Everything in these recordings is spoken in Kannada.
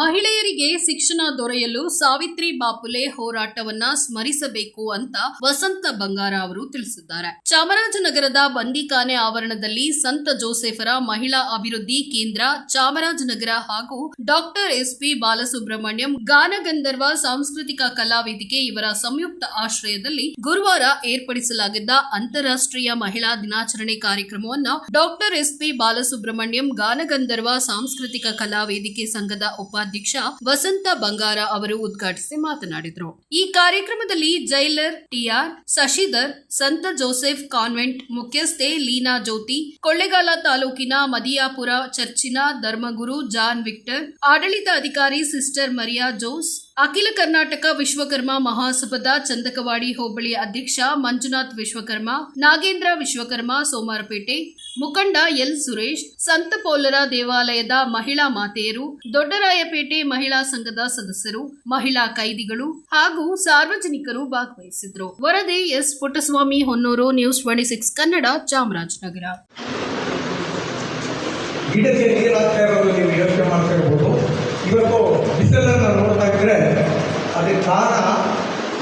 ಮಹಿಳೆಯರಿಗೆ ಶಿಕ್ಷಣ ದೊರೆಯಲು ಸಾವಿತ್ರಿ ಬಾಪುಲೆ ಹೋರಾಟವನ್ನ ಸ್ಮರಿಸಬೇಕು ಅಂತ ವಸಂತ ಬಂಗಾರ ಅವರು ತಿಳಿಸಿದ್ದಾರೆ. ಚಾಮರಾಜನಗರದ ಬಂದಿಖಾನೆ ಆವರಣದಲ್ಲಿ ಸಂತ ಜೋಸೆಫರ ಮಹಿಳಾ ಅಭಿವೃದ್ಧಿ ಕೇಂದ್ರ, ಚಾಮರಾಜನಗರ ಹಾಗೂ ಡಾಕ್ಟರ್ ಎಸ್ಪಿ ಬಾಲಸುಬ್ರಹ್ಮಣ್ಯಂ ಗಾನಗಂಧರ್ವ ಸಾಂಸ್ಕೃತಿಕ ಕಲಾವೇದಿಕೆ ಇವರ ಸಂಯುಕ್ತ ಆಶ್ರಯದಲ್ಲಿ ಗುರುವಾರ ಏರ್ಪಡಿಸಲಾಗಿದ್ದ ಅಂತಾರಾಷ್ಟ್ರೀಯ ಮಹಿಳಾ ದಿನಾಚರಣೆ ಕಾರ್ಯಕ್ರಮವನ್ನು ಡಾಕ್ಟರ್ ಎಸ್ ಪಿ ಬಾಲಸುಬ್ರಹ್ಮಣ್ಯಂ ಗಾನಗಂಧರ್ವ ಸಾಂಸ್ಕೃತಿಕ ಕಲಾವೇದಿಕೆ ಸಂಘದ ಉಪಾಧ್ಯಕ್ಷ ವಸಂತ ಬಂಗಾರ ಅವರು ಉದ್ಘಾಟಿಸಿ ಮಾತನಾಡಿದರು. ಈ ಕಾರ್ಯಕ್ರಮದಲ್ಲಿ ಜೈಲರ್ ಟಿಆರ್ ಶಶಿಧರ್, ಸಂತ ಜೋಸೆಫ್, ಕಾನ್ವೆಂಟ್ ಮುಖ್ಯಸ್ಥೆ ಲೀನಾ ಜ್ಯೋತಿ, ಕೊಳ್ಳೇಗಾಲ ತಾಲೂಕಿನ ಮದಿಯಾಪುರ ಚರ್ಚಿನ ಧರ್ಮಗುರು ಜಾನ್ ವಿಕ್ಟರ್ ಆಡಳಿತ ಅಧಿಕಾರಿ ಸಿಸ್ಟರ್ ಮರಿಯಾ ಜೋಸ್ ಅಖಿಲ ಕರ್ನಾಟಕ ವಿಶ್ವಕರ್ಮ ಮಹಾಸಭದ ಚಂದಕವಾಡಿ ಹೋಬಳಿ ಅಧ್ಯಕ್ಷ ಮಂಜುನಾಥ್ ವಿಶ್ವಕರ್ಮ, ನಾಗೇಂದ್ರ ವಿಶ್ವಕರ್ಮ ಸೋಮಾರಪೇಟೆ ಮುಖಂಡ ಎಲ್ ಸುರೇಶ್, ಸಂತ ಪೌಲರ ದೇವಾಲಯದ ಮಹಿಳಾ ಮಾತೆಯರು, ದೊಡ್ಡರಾಯಪೇಟೆ ಮಹಿಳಾ ಸಂಘದ ಸದಸ್ಯರು, ಮಹಿಳಾ ಕೈದಿಗಳು ಹಾಗೂ ಸಾರ್ವಜನಿಕರು ಭಾಗವಹಿಸಿದ್ರು ವರದಿ S Puttaswamy Honnur, news twenty six Kannada Chamarajanagar. ಕಾರಣ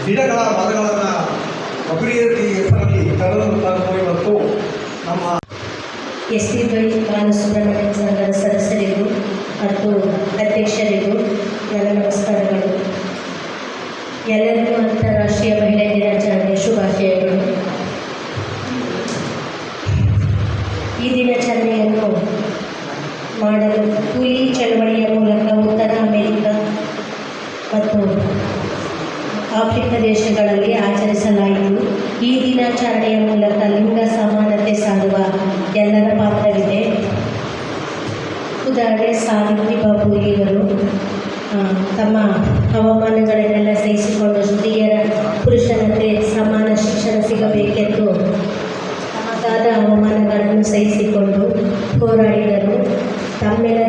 ಗಿಡಗಳ ಮರಗಳನ್ನು ಅಭಿವೃದ್ಧಿ ಹೆಸರಲ್ಲಿ ತರಲು ತಂದು ಇವತ್ತು ನಮ್ಮ ಎಸ್ ಪಿ ಬೈ ಸುಬ್ರಹ್ಮಣ್ಯ ಸಂಘದ ಸದಸ್ಯರಿಗೂ ಮತ್ತು ಅಧ್ಯಕ್ಷರಿಗೂ ಎಲ್ಲ ನಮಸ್ಕಾರಗಳು. ಎಲ್ಲರಿಗೂ ಅಂತಾರಾಷ್ಟ್ರೀಯ ಮಹಿಳಾ ದಿನಾಚರಣೆಯ ಶುಭಾಶಯಗಳು. ಈ ದಿನಾಚರಣೆಯನ್ನು ಮಾಡಲು ಕೂಲಿ ಚಳವಳಿಯ ಮೂಲಕ, ಉತ್ತರ ಅಮೆರಿಕ ಮತ್ತು ಆಫ್ರಿಕಾ ದೇಶಗಳಲ್ಲಿ ಆಚರಿಸಲಾಯಿತು. ಈ ದಿನಾಚರಣೆಯ ಮೂಲಕ ಲಿಂಗ ಸಮಾನತೆ ಸಾರುವ ಎಲ್ಲರ ಪಾತ್ರವಿದೆ. ಉದಾಹರಣೆ, ಸಾವಿತ್ರಿ ಬಾಬು ಇವರು ತಮ್ಮ ಹವಾಮಾನಗಳನ್ನೆಲ್ಲ ಸಹಿಸಿಕೊಂಡು ಸ್ತ್ರೀಯರ ಪುರುಷರಂತೆ ಸಮಾನ ಶಿಕ್ಷಣ ಸಿಗಬೇಕೆಂದು ತಮಗಾದ ಹವಾಮಾನಗಳನ್ನು ಸಹಿಸಿಕೊಂಡು ಹೋರಾಡಿದರು. ತಮ್ಮೆಲ್ಲರಿಗೂ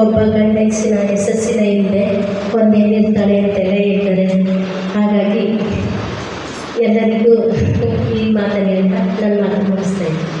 ಒಬ್ಬ ಗಂಡಸಿನ ಯಶಸ್ಸಿನ ಹಿಂದೆ ಒಂದೇ ನಿಲ್ತಾಳೆ ಅಂತೆಲ್ಲ ಹೇಳ್ತಾರೆ. ಹಾಗಾಗಿ ಎಲ್ಲರಿಗೂ ಈ ಮಾತನ್ನು ನನ್ನ ಮಾತು ಮುಗಿಸ್ತಾ ಇದ್ದೀನಿ.